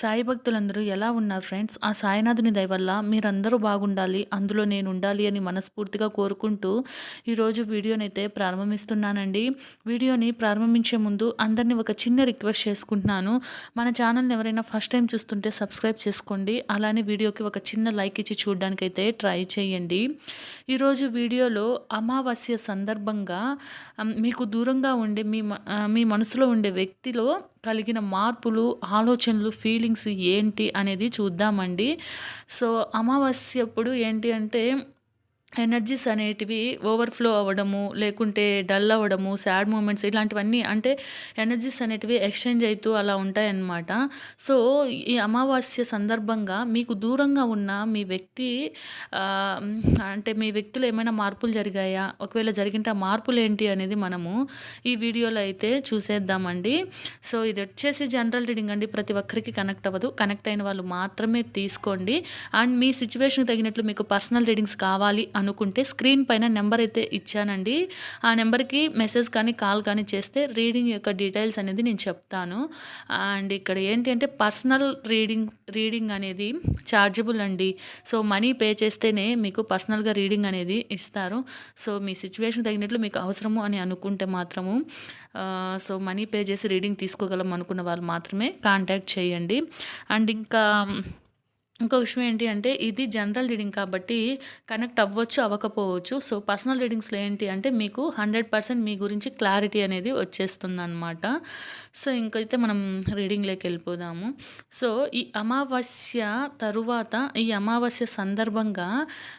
సాయి భక్తులందరూ ఎలా ఉన్నారు ఫ్రెండ్స్ ఆ సాయినాథుని దయవల్ల మీరందరూ బాగుండాలి అందులో నేను ఉండాలి అని మనస్ఫూర్తిగా కోరుకుంటూ ఈరోజు వీడియోనైతే ప్రారంభిస్తున్నానండి. వీడియోని ప్రారంభించే ముందు అందరినీ ఒక చిన్న రిక్వెస్ట్ చేసుకుంటున్నాను. మన ఛానల్ని ఎవరైనా ఫస్ట్ టైం చూస్తుంటే సబ్స్క్రైబ్ చేసుకోండి. అలానే వీడియోకి ఒక చిన్న లైక్ ఇచ్చి చూడడానికైతే ట్రై చేయండి. ఈరోజు వీడియోలో అమావాస్య సందర్భంగా మీకు దూరంగా ఉండే మీ మీ మనసులో ఉండే వ్యక్తిలో కలిగిన మార్పులు ఆలోచనలు ఫీలింగ్స్ ఏంటి అనేది చూద్దామండి. సో అమావాస్య అప్పుడు ఏంటి అంటే ఎనర్జీస్ అనేటివి ఓవర్‌ఫ్లో అవ్వడము, లేకుంటే డల్ అవ్వడము, సాడ్ మూమెంట్స్ ఇలాంటివన్నీ అంటే ఎనర్జీస్ అనేటివి ఎక్స్‌చేంజ్ అవుతూ అలా ఉంటాయన్నమాట. సో, ఈ అమావాస్య సందర్భంగా మీకు దూరంగా ఉన్న మీ వ్యక్తి అంటే మీ వ్యక్తిలో ఏమైనా మార్పులు జరిగాయా? ఒకవేళ జరిగింటే ఆ మార్పులేంటి అనేది మనము ఈ వీడియోలో అయితే చూసేద్దామండి. సో, ఇది వచ్చేసి జనరల్ రీడింగ్ అండి. ప్రతి ఒక్కరికి కనెక్ట్ అవ్వదు. కనెక్ట్ అయిన వాళ్ళు మాత్రమే తీసుకోండి. అండ్ మీ సిచ్యువేషన్‌కి తగినట్లు మీకు పర్సనల్ రీడింగ్స్ కావాలి అనుకుంటే స్క్రీన్ పైన నెంబర్ అయితే ఇచ్చానండి. ఆ నెంబర్కి మెసేజ్ కానీ కాల్ కానీ చేస్తే రీడింగ్ యొక్క డీటెయిల్స్ అనేది నేను చెప్తాను. అండ్ ఇక్కడ ఏంటి అంటే పర్సనల్ రీడింగ్ రీడింగ్ అనేది ఛార్జబుల్ అండి. సో మనీ పే చేస్తేనే మీకు పర్సనల్గా రీడింగ్ అనేది ఇస్తారు. సో మీ సిచ్యువేషన్ తగినట్లు మీకు అవసరము అని అనుకుంటే మాత్రము సో మనీ పే చేసి రీడింగ్ తీసుకోగలం అనుకున్న వాళ్ళు మాత్రమే కాంటాక్ట్ చేయండి. అండ్ ఇంకా ఇంకో విషయం ఏంటి అంటే ఇది జనరల్ రీడింగ్ కాబట్టి కనెక్ట్ అవ్వచ్చు అవ్వకపోవచ్చు. సో పర్సనల్ రీడింగ్స్లో ఏంటి అంటే మీకు హండ్రెడ్ పర్సెంట్ మీ గురించి క్లారిటీ అనేది వచ్చేస్తుంది అనమాట సో ఇంకైతే మనం రీడింగ్లోకి వెళ్ళిపోదాము. సో ఈ అమావాస్య తరువాత ఈ అమావాస్య సందర్భంగా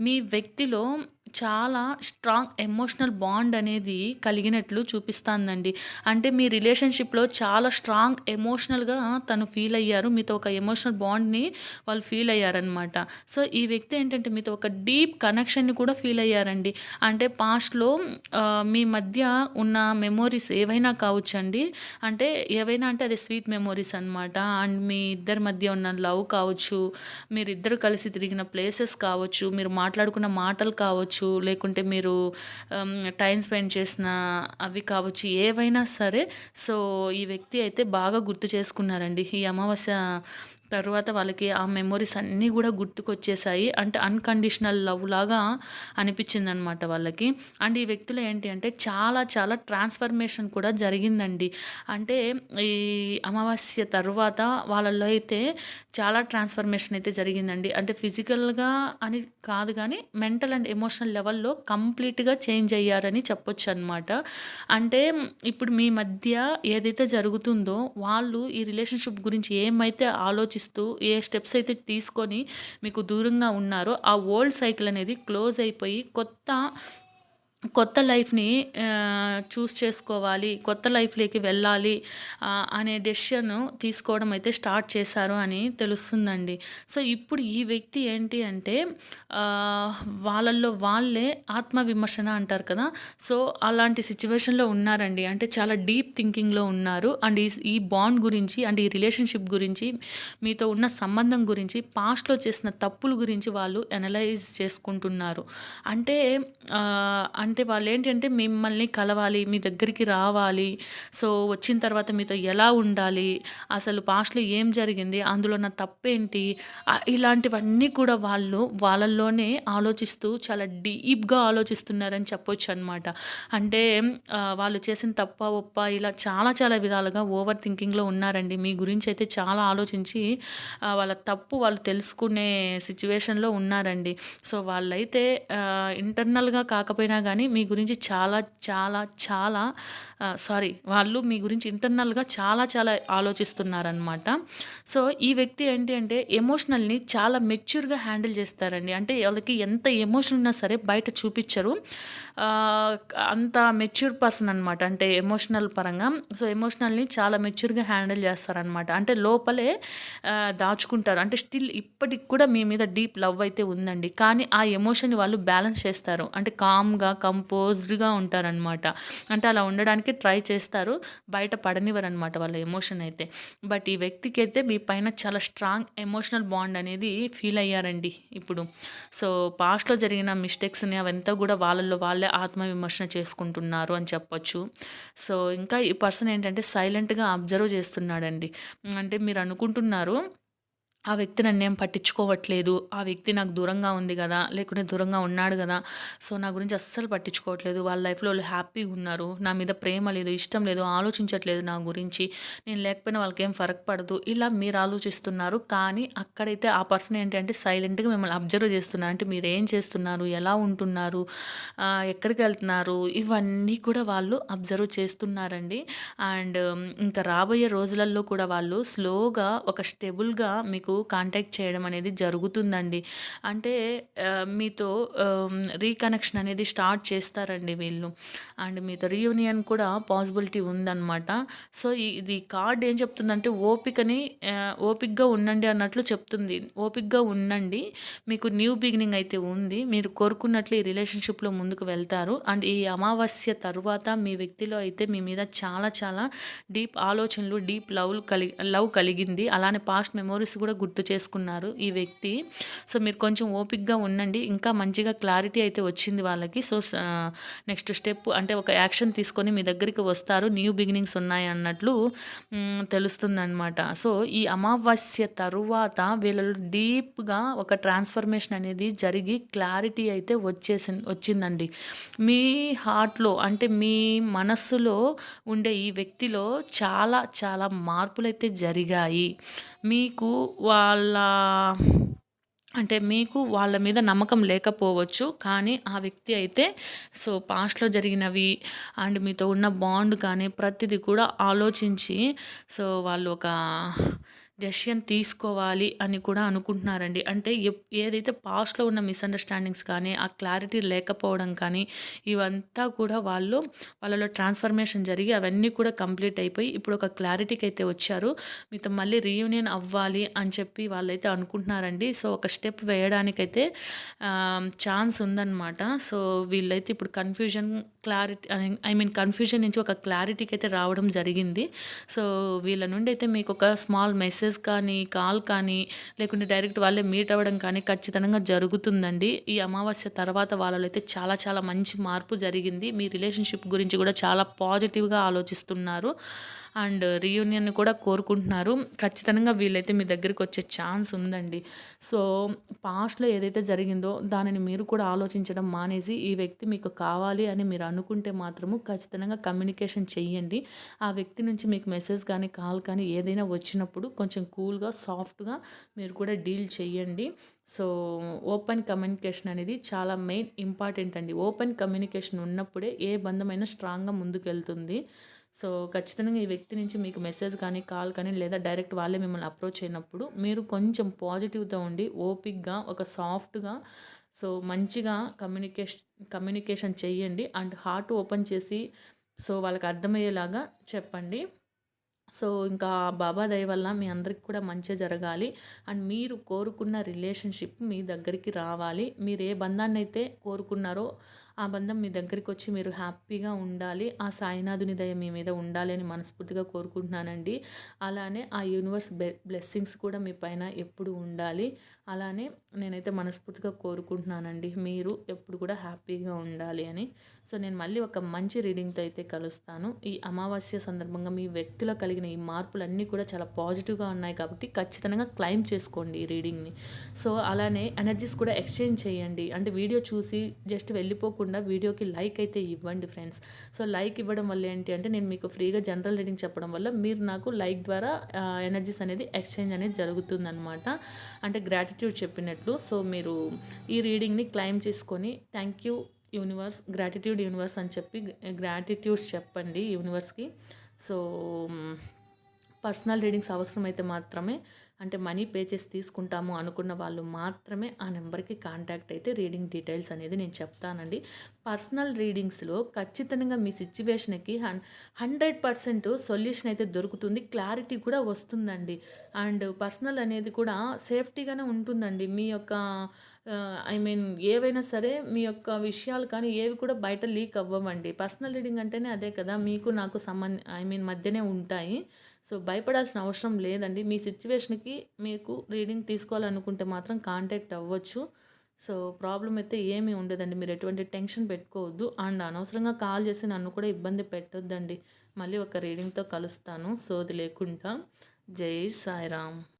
మీ వ్యక్తిలో చాలా స్ట్రాంగ్ ఎమోషనల్ బాండ్ అనేది కలిగినట్లు చూపిస్తుందండి. అంటే మీ రిలేషన్షిప్లో చాలా స్ట్రాంగ్ ఎమోషనల్గా తను ఫీల్ అయ్యారు. మీతో ఒక ఎమోషనల్ బాండ్ని వాళ్ళు ఫీల్ అయ్యారనమాట సో ఈ వ్యక్తి ఏంటంటే మీతో ఒక డీప్ కనెక్షన్ని కూడా ఫీల్ అయ్యారండి. అంటే పాస్ట్లో మీ మధ్య ఉన్న మెమోరీస్ ఏవైనా కావచ్చండి? అంటే ఏవైనా అంటే అదే స్వీట్ మెమోరీస్ అనమాట అండ్ మీ ఇద్దరి మధ్య ఉన్న లవ్ కావచ్చు మీరిద్దరు కలిసి తిరిగిన ప్లేసెస్ కావచ్చు మీరు మాట్లాడుకున్న మాటలు కావచ్చు కావచ్చు లేకుంటే మీరు టైం స్పెండ్ చేసిన అవి కావచ్చు ఏవైనా సరే సో ఈ వ్యక్తి అయితే బాగా గుర్తు చేసుకున్నారండి. ఈ అమావాస్య తర్వాత వాళ్ళకి ఆ మెమొరీస్ అన్నీ కూడా గుర్తుకొచ్చేసాయి. అంటే అన్కండిషనల్ లవ్ లాగా అనిపించింది అనమాట వాళ్ళకి. అండ్ ఈ వ్యక్తులు ఏంటి అంటే చాలా చాలా ట్రాన్స్ఫర్మేషన్ కూడా జరిగిందండి. అంటే ఈ అమావాస్య తర్వాత వాళ్ళల్లో అయితే చాలా ట్రాన్స్ఫర్మేషన్ అయితే జరిగిందండి. అంటే ఫిజికల్గా అని కాదు కానీ మెంటల్ అండ్ ఎమోషనల్ లెవెల్లో కంప్లీట్గా చేంజ్ అయ్యారని చెప్పొచ్చు అనమాట అంటే ఇప్పుడు మీ మధ్య ఏదైతే జరుగుతుందో వాళ్ళు ఈ రిలేషన్షిప్ గురించి ఏమైతే ఆలోచి ఆలోచిస్తూ ఏ స్టెప్స్ అయితే తీసుకొని మీకు దూరంగా ఉన్నారో ఆ ఓల్డ్ సైకిల్ అనేది క్లోజ్ అయిపోయి కొత్త కొత్త లైఫ్ని చూస్ చేసుకోవాలి కొత్త లైఫ్లోకి వెళ్ళాలి అనే డెసిషన్ తీసుకోవడం అయితే స్టార్ట్ చేశారు అని తెలుస్తుందండి. సో ఇప్పుడు ఈ వ్యక్తి ఏంటి అంటే వాళ్ళల్లో వాళ్ళే ఆత్మవిమర్శన అంటారు కదా. సో అలాంటి సిచ్యువేషన్లో ఉన్నారండి. అంటే చాలా డీప్ థింకింగ్లో ఉన్నారు. అండ్ ఈ ఈ బాండ్ గురించి అండ్ ఈ రిలేషన్షిప్ గురించి మీతో ఉన్న సంబంధం గురించి పాస్ట్లో చేసిన తప్పుల గురించి వాళ్ళు అనలైజ్ చేసుకుంటున్నారు. అంటే అంటే వాళ్ళు ఏంటంటే మిమ్మల్ని కలవాలి మీ దగ్గరికి రావాలి. సో వచ్చిన తర్వాత మీతో ఎలా ఉండాలి? అసలు పాస్ట్లో ఏం జరిగింది? అందులో నా తప్పేంటి? ఇలాంటివన్నీ కూడా వాళ్ళు వాళ్ళల్లోనే ఆలోచిస్తూ చాలా డీప్గా ఆలోచిస్తున్నారని చెప్పొచ్చు అనమాట అంటే వాళ్ళు చేసిన తప్ప ఒప్ప ఇలా చాలా చాలా విధాలుగా ఓవర్ థింకింగ్లో ఉన్నారండి. మీ గురించి అయితే చాలా ఆలోచించి వాళ్ళ తప్పు వాళ్ళు తెలుసుకునే సిచ్యువేషన్లో ఉన్నారండి. సో వాళ్ళైతే ఇంటర్నల్గా కాకపోయినా కానీ కానీ మీ గురించి చాలా చాలా చాలా సారీ వాళ్ళు మీ గురించి ఇంటర్నల్గా చాలా చాలా ఆలోచిస్తున్నారనమాట సో ఈ వ్యక్తి ఏంటి అంటే ఎమోషనల్ని చాలా మెచ్యూర్గా హ్యాండిల్ చేస్తారండి. అంటే వాళ్ళకి ఎంత ఎమోషన్ ఉన్నా సరే బయట చూపించరు. అంత మెచ్యూర్ పర్సన్ అనమాట అంటే ఎమోషనల్ పరంగా. సో ఎమోషనల్ని చాలా మెచ్యూర్గా హ్యాండిల్ చేస్తారనమాట అంటే లోపలే దాచుకుంటారు. అంటే స్టిల్ ఇప్పటికి కూడా మీ మీద డీప్ లవ్ అయితే ఉందండి. కానీ ఆ ఎమోషన్ని వాళ్ళు బ్యాలెన్స్ చేస్తారు. అంటే కామ్గా కంపోజ్డ్గా ఉంటారనమాట అంటే అలా ఉండడానికి ట్రై చేస్తారు. బయట పడనివ్వరనమాట వాళ్ళ ఎమోషన్ అయితే. బట్ ఈ వ్యక్తికి అయితే మీ పైన చాలా స్ట్రాంగ్ ఎమోషనల్ బాండ్ అనేది ఫీల్ అయ్యారండి ఇప్పుడు. సో పాస్ట్లో జరిగిన మిస్టేక్స్ని అవంతా కూడా వాళ్ళల్లో వాళ్ళే ఆత్మవిమర్శన చేసుకుంటున్నారు అని చెప్పొచ్చు. సో ఇంకా ఈ పర్సన్ ఏంటంటే సైలెంట్గా అబ్జర్వ్ చేస్తున్నాడండి. అంటే మీరు అనుకుంటున్నారు ఆ వ్యక్తి నన్నేం పట్టించుకోవట్లేదు. ఆ వ్యక్తి నాకు దూరంగా ఉంది కదా లేకుంటే దూరంగా ఉన్నాడు కదా. సో నా గురించి అస్సలు పట్టించుకోవట్లేదు. వాళ్ళ లైఫ్లో వాళ్ళు హ్యాపీగా ఉన్నారు. నా మీద ప్రేమ లేదు ఇష్టం లేదు ఆలోచించట్లేదు నా గురించి. నేను లేకపోయినా వాళ్ళకి ఏం ఫరక్ పడదు. ఇలా మీరు ఆలోచిస్తున్నారు. కానీ అక్కడైతే ఆ పర్సన్ ఏంటంటే సైలెంట్గా మిమ్మల్ని అబ్జర్వ్ చేస్తున్నారు. అంటే మీరు ఏం చేస్తున్నారు? ఎలా ఉంటున్నారు? ఎక్కడికి వెళ్తున్నారు? ఇవన్నీ కూడా వాళ్ళు అబ్జర్వ్ చేస్తున్నారండి. అండ్ ఇంకా రాబోయే రోజులలో కూడా వాళ్ళు స్లోగా ఒక స్టెబుల్గా మీకు మీకు కాంటాక్ట్ చేయడం అనేది జరుగుతుందండి. అంటే మీతో రీకనెక్షన్ అనేది స్టార్ట్ చేస్తారండి వీళ్ళు. అండ్ మీతో రీయూనియన్ కూడా పాసిబిలిటీ ఉందన్నమాట. సో ఇది కార్డ్ ఏం చెప్తుందంటే ఓపికని ఓపిక్గా ఉండండి అన్నట్లు చెప్తుంది. ఓపిక్గా ఉండండి. మీకు న్యూ బిగినింగ్ అయితే ఉంది. మీరు కోరుకున్నట్లు ఈ రిలేషన్షిప్లో ముందుకు వెళ్తారు. అండ్ ఈ అమావాస్య తర్వాత మీ వ్యక్తిలో అయితే మీ మీద చాలా చాలా డీప్ ఆలోచనలు డీప్ లవ్ కలిగి లవ్ కలిగింది. అలానే పాస్ట్ మెమోరీస్ కూడా గుర్తు చేసుకున్నారు ఈ వ్యక్తి. సో మీరు కొంచెం ఓపిక్గా ఉండండి. ఇంకా మంచిగా క్లారిటీ అయితే వచ్చింది వాళ్ళకి. సో నెక్స్ట్ స్టెప్ అంటే ఒక యాక్షన్ తీసుకొని మీ దగ్గరికి వస్తారు. న్యూ బిగినింగ్స్ ఉన్నాయి అన్నట్లు తెలుస్తుందనమాట సో ఈ అమావాస్య తరువాత వీళ్ళలో డీప్గా ఒక ట్రాన్స్ఫర్మేషన్ అనేది జరిగి క్లారిటీ అయితే వచ్చేసి వచ్చిందండి. మీ హార్ట్లో అంటే మీ మనస్సులో ఉండే ఈ వ్యక్తిలో చాలా చాలా మార్పులైతే జరిగాయి. మీకు వాళ్ళ అంటే మీకు వాళ్ళ మీద నమ్మకం లేకపోవచ్చు కానీ ఆ వ్యక్తి అయితే సో పాస్ట్లో జరిగినవి అండ్ మీతో ఉన్న బాండ్ కానీ ప్రతిదీ కూడా ఆలోచించి సో వాళ్ళు ఒక డెసిషన్ తీసుకోవాలి అని కూడా అనుకుంటున్నారండి. అంటే ఎప్- ఏదైతే పాస్ట్లో ఉన్న మిస్అండర్స్టాండింగ్స్ కానీ ఆ క్లారిటీ లేకపోవడం కానీ ఇవంతా కూడా వాళ్ళు వాళ్ళలో ట్రాన్స్ఫర్మేషన్ జరిగి అవన్నీ కూడా కంప్లీట్ అయిపోయి ఇప్పుడు ఒక క్లారిటీకి అయితే వచ్చారు. మీతో మళ్ళీ రీయూనియన్ అవ్వాలి అని చెప్పి వాళ్ళైతే అనుకుంటున్నారండి. సో ఒక స్టెప్ వేయడానికైతే ఛాన్స్ ఉందన్నమాట. సో వీళ్ళైతే ఇప్పుడు confusion clarity I mean confusion నుంచి ఒక క్లారిటీకి అయితే రావడం జరిగింది. సో వీళ్ళ నుండి అయితే మీకు ఒక స్మాల్ మెసేజ్ కానీ కాల్ కానీ లేకుంటే డైరెక్ట్ వాళ్ళే మీట్ అవ్వడం కానీ ఖచ్చితంగా జరుగుతుందండి. ఈ అమావాస్య తర్వాత వాళ్ళలో అయితే చాలా చాలా మంచి మార్పు జరిగింది. మీ రిలేషన్షిప్ గురించి కూడా చాలా పాజిటివ్గా ఆలోచిస్తున్నారు. అండ్ రీయూనియన్ కూడా కోరుకుంటున్నారు. ఖచ్చితంగా వీళ్ళైతే మీ దగ్గరికి వచ్చే ఛాన్స్ ఉందండి. సో పాస్ట్లో ఏదైతే జరిగిందో దానిని మీరు కూడా ఆలోచించడం మానేసి ఈ వ్యక్తి మీకు కావాలి అని మీరు అనుకుంటే మాత్రము ఖచ్చితంగా కమ్యూనికేషన్ చెయ్యండి. ఆ వ్యక్తి నుంచి మీకు మెసేజ్ కానీ కాల్ కానీ ఏదైనా వచ్చినప్పుడు కొంచెం కూల్గా సాఫ్ట్గా మీరు కూడా డీల్ చేయండి సో ఓపెన్ కమ్యూనికేషన్ అనేది చాలా మెయిన్ ఇంపార్టెంట్ అండి. ఓపెన్ కమ్యూనికేషన్ ఉన్నప్పుడే ఏ బంధమైనా స్ట్రాంగ్గా ముందుకెళ్తుంది. సో ఖచ్చితంగా ఈ వ్యక్తి నుంచి మీకు మెసేజ్ కానీ కాల్ కానీ లేదా డైరెక్ట్ వాళ్ళే మిమ్మల్ని అప్రోచ్ అయినప్పుడు మీరు కొంచెం పాజిటివ్తో ఉండి ఓపిక్గా ఒక సాఫ్ట్గా సో మంచిగా కమ్యూనికేషన్ కమ్యూనికేషన్ చెయ్యండి అండ్ హార్ట్ ఓపెన్ చేసి సో వాళ్ళకి అర్థమయ్యేలాగా చెప్పండి. సో ఇంకా బాబా దయ వల్ల మీ అందరికి కూడా మంచి జరగాలి. అండ్ మీరు కోరుకున్న రిలేషన్షిప్ మీ దగ్గరికి రావాలి. మీరు ఏ బంధాన్ని అయితే కోరుకున్నారో ఆ బంధం మీ దగ్గరికి వచ్చి మీరు హ్యాపీగా ఉండాలి. ఆ సాయినాథుని దయ మీ మీద ఉండాలి అని మనస్ఫూర్తిగా కోరుకుంటున్నానండి. అలానే ఆ యూనివర్స్ బ్లెస్సింగ్స్ కూడా మీ పైన ఎప్పుడు ఉండాలి. అలానే నేనైతే మనస్ఫూర్తిగా కోరుకుంటున్నానండి. మీరు ఎప్పుడు కూడా హ్యాపీగా ఉండాలి అని. సో నేను మళ్ళీ ఒక మంచి రీడింగ్తో అయితే కలుస్తాను. ఈ అమావాస్య సందర్భంగా మీ వ్యక్తిలో కలిగిన ఈ మార్పులన్నీ కూడా చాలా పాజిటివ్గా ఉన్నాయి కాబట్టి ఖచ్చితంగా క్లైమ్ చేసుకోండి ఈ రీడింగ్ని. సో అలానే ఎనర్జీస్ కూడా ఎక్స్చేంజ్ చేయండి. అంటే వీడియో చూసి జస్ట్ వెళ్ళిపోకుండా వీడియోకి లైక్ అయితే ఇవ్వండి ఫ్రెండ్స్. సో లైక్ ఇవ్వడం వల్ల ఏంటి అంటే నేను మీకు ఫ్రీగా జనరల్ రీడింగ్ చెప్పడం వల్ల మీరు నాకు లైక్ ద్వారా ఎనర్జీస్ అనేది ఎక్స్చేంజ్ అనేది జరుగుతుందనమాట అంటే గ్రాటిట్యూడ్ చెప్పినట్లు. సో మీరు ఈ రీడింగ్ని క్లైమ్ చేసుకొని thank you universe gratitude universe అని చెప్పి గ్రాటిట్యూడ్స్ చెప్పండి యూనివర్స్కి. సో పర్సనల్ రీడింగ్స్ అవసరమైతే మాత్రమే అంటే మనీ పే చేసి తీసుకుంటాము అనుకున్న వాళ్ళు మాత్రమే ఆ నెంబర్కి కాంటాక్ట్ అయితే రీడింగ్ డీటెయిల్స్ అనేది నేను చెప్తానండి. పర్సనల్ రీడింగ్స్లో ఖచ్చితంగా మీ సిచ్యువేషన్కి హన్ హండ్రెడ్ పర్సెంట్ సొల్యూషన్ అయితే దొరుకుతుంది క్లారిటీ కూడా వస్తుందండి. అండ్ పర్సనల్ అనేది కూడా సేఫ్టీగానే ఉంటుందండి. మీ యొక్క ఐ మీన్ ఏవైనా సరే మీ యొక్క విషయాలు కానీ ఏవి కూడా బయట లీక్ అవ్వవండి. పర్సనల్ రీడింగ్ అంటేనే అదే కదా మీకు నాకు సంబంధ ఐ మీన్ మధ్యనే ఉంటాయి. సో భయపడాల్సిన అవసరం లేదండి. మీ సిచ్యువేషన్కి మీకు రీడింగ్ తీసుకోవాలనుకుంటే మాత్రం కాంటాక్ట్ అవ్వచ్చు. సో ప్రాబ్లం అయితే ఏమీ ఉండదండి. మీరు ఎటువంటి టెన్షన్ పెట్టుకోవద్దు. అండ్ అనవసరంగా కాల్ చేసి నన్ను కూడా ఇబ్బంది పెట్టొద్దండి. మళ్ళీ ఒక రీడింగ్తో కలుస్తాను. సోది లేకుండా. జై సాయిరామ్.